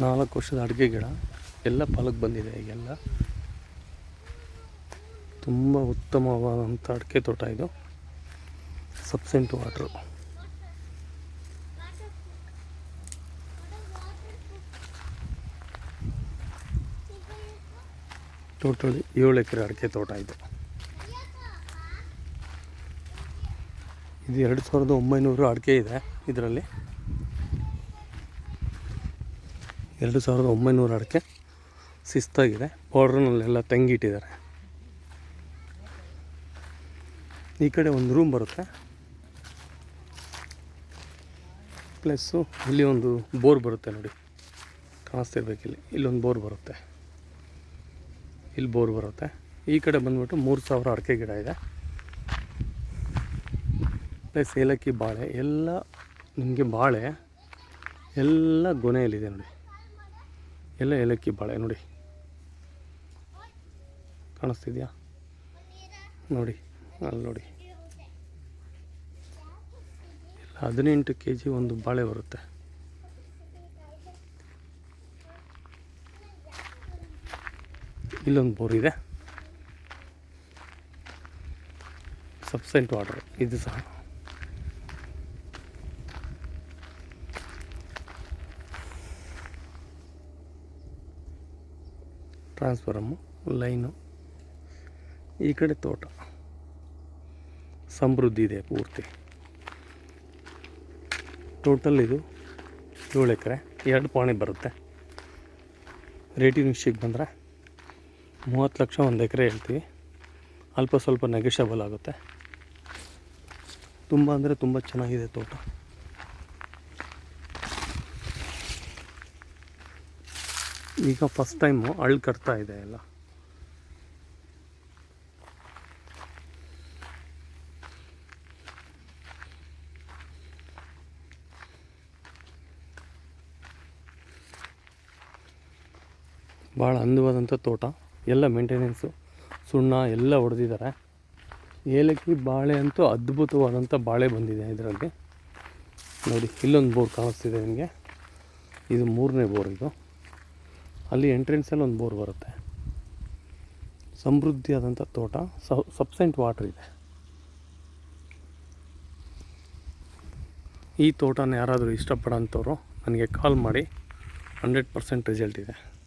ನಾಲ್ಕು ವರ್ಷದ ಅಡಿಕೆ ಗಿಡ, ಎಲ್ಲ ಫಲಕ್ಕೆ ಬಂದಿದೆ ಈಗೆಲ್ಲ. ತುಂಬ ಉತ್ತಮವಾದಂಥ ಅಡಿಕೆ ತೋಟ ಇದು. ಸಬ್ಸೆಂಟ್ ವಾಟ್ರು. ಟೋಟಲ್ ಏಳು ಎಕರೆ ಅಡಿಕೆ ತೋಟ ಇದು. ಇದು ಎರಡು ಸಾವಿರದ ಒಂಬೈನೂರು ಅಡಿಕೆ ಇದೆ ಇದರಲ್ಲಿ. ಎರಡು ಸಾವಿರದ ಒಂಬೈನೂರು ಅಡಿಕೆ ಶಿಸ್ತಾಗಿದೆ. ಬಾರ್ಡ್ರ್ನಲ್ಲೆಲ್ಲ ತೆಂಗಿಟ್ಟಿದ್ದಾರೆ. ಈ ಕಡೆ ಒಂದು ರೂಮ್ ಬರುತ್ತೆ. ಪ್ಲಸ್ಸು ಇಲ್ಲಿ ಒಂದು ಬೋರ್ ಬರುತ್ತೆ ನೋಡಿ. ಕಾಣಿಸ್ತಿರ್ಬೇಕು ಇಲ್ಲಿ ಇಲ್ಲೊಂದು ಬೋರ್ ಬರುತ್ತೆ. ಇಲ್ಲಿ ಬೋರ್ ಬರುತ್ತೆ. ಈ ಕಡೆ ಬಂದ್ಬಿಟ್ಟು ಮೂರು ಸಾವಿರ ಅಡಿಕೆ ಗಿಡ ಇದೆ. ಪ್ಲಸ್ ಏಲಕ್ಕಿ ಬಾಳೆ, ಎಲ್ಲ ನಿಮಗೆ ಬಾಳೆ, ಎಲ್ಲ ಗೊನೆಯಲ್ಲಿದೆ ನೋಡಿ. ಎಲ್ಲ ಏಲಕ್ಕಿ ಬಾಳೆ ನೋಡಿ. ಕಾಣಿಸ್ತಿದ್ಯಾ? ನೋಡಿ, ಅಲ್ಲಿ ನೋಡಿ. ಹದಿನೆಂಟು ಕೆ ಜಿ ಒಂದು ಬಾಳೆ ಬರುತ್ತೆ. ಇಲ್ಲೊಂದು ಬೋರ್ ಇದೆ. ಸಬ್ಸೆಂಟ್ ವಾಟರ್, ಇದು ಸಹ. ಟ್ರಾನ್ಸ್ಫರಮ್ಮು, ಲೈನು. ಈ ಕಡೆ ತೋಟ. ಸಮೃದ್ಧಿ ಇದೆ ಪೂರ್ತಿ. ಟೋಟಲ್ ಇದು ಏಳು ಎಕರೆ, ಎರಡು ಪಾಣಿ ಬರುತ್ತೆ. ರೇಟಿಂಗ್ ವಿಷಯಕ್ಕೆ ಬಂದರೆ ಮೂವತ್ತು ಲಕ್ಷ ಒಂದು ಎಕರೆ ಹೇಳ್ತೀವಿ. ಅಲ್ಪ ಸ್ವಲ್ಪ ನೆಗೆಷಬಲ್ ಆಗುತ್ತೆ. ತುಂಬ ಅಂದರೆ ತುಂಬ ಚೆನ್ನಾಗಿದೆ ತೋಟ. ಈಗ ಫಸ್ಟ್ ಟೈಮು ಅಳ್ಳು ಕಟ್ತಾ ಇದೆ ಎಲ್ಲ. ಭಾಳ ಅಂದವಾದಂಥ ತೋಟ, ಎಲ್ಲ ಮೇಂಟೆನೆನ್ಸು ಸುಣ್ಣ ಎಲ್ಲ ಹೊಡೆದಿದ್ದಾರೆ. ಏಲಕ್ಕಿ, ಬಾಳೆ ಅಂತೂ ಅದ್ಭುತವಾದಂಥ ಬಾಳೆ ಬಂದಿದೆ ಇದರಲ್ಲಿ. ನೋಡಿ, ಇಲ್ಲೊಂದು ಬೋರ್ ಕಾಣಿಸ್ತಿದೆ ನಿಮಗೆ. ಇದು ಮೂರನೇ ಬೋರ್ ಇದು. ಅಲ್ಲಿ ಎಂಟ್ರೆನ್ಸಲ್ಲಿ ಒಂದು ಬೋರ್ ಬರುತ್ತೆ. ಸಮೃದ್ಧಿಯಾದಂಥ ತೋಟ ಸಬ್ಸೆಂಟ್ ವಾಟ್ರ್ ಇದೆ. ಈ ತೋಟನ ಯಾರಾದರೂ ಇಷ್ಟಪಡೋಂಥವ್ರು, ನನಗೆ ಕಾಲ್ ಮಾಡಿ, ಹಂಡ್ರೆಡ್ ಪರ್ಸೆಂಟ್ ರಿಸಲ್ಟ್ ಇದೆ.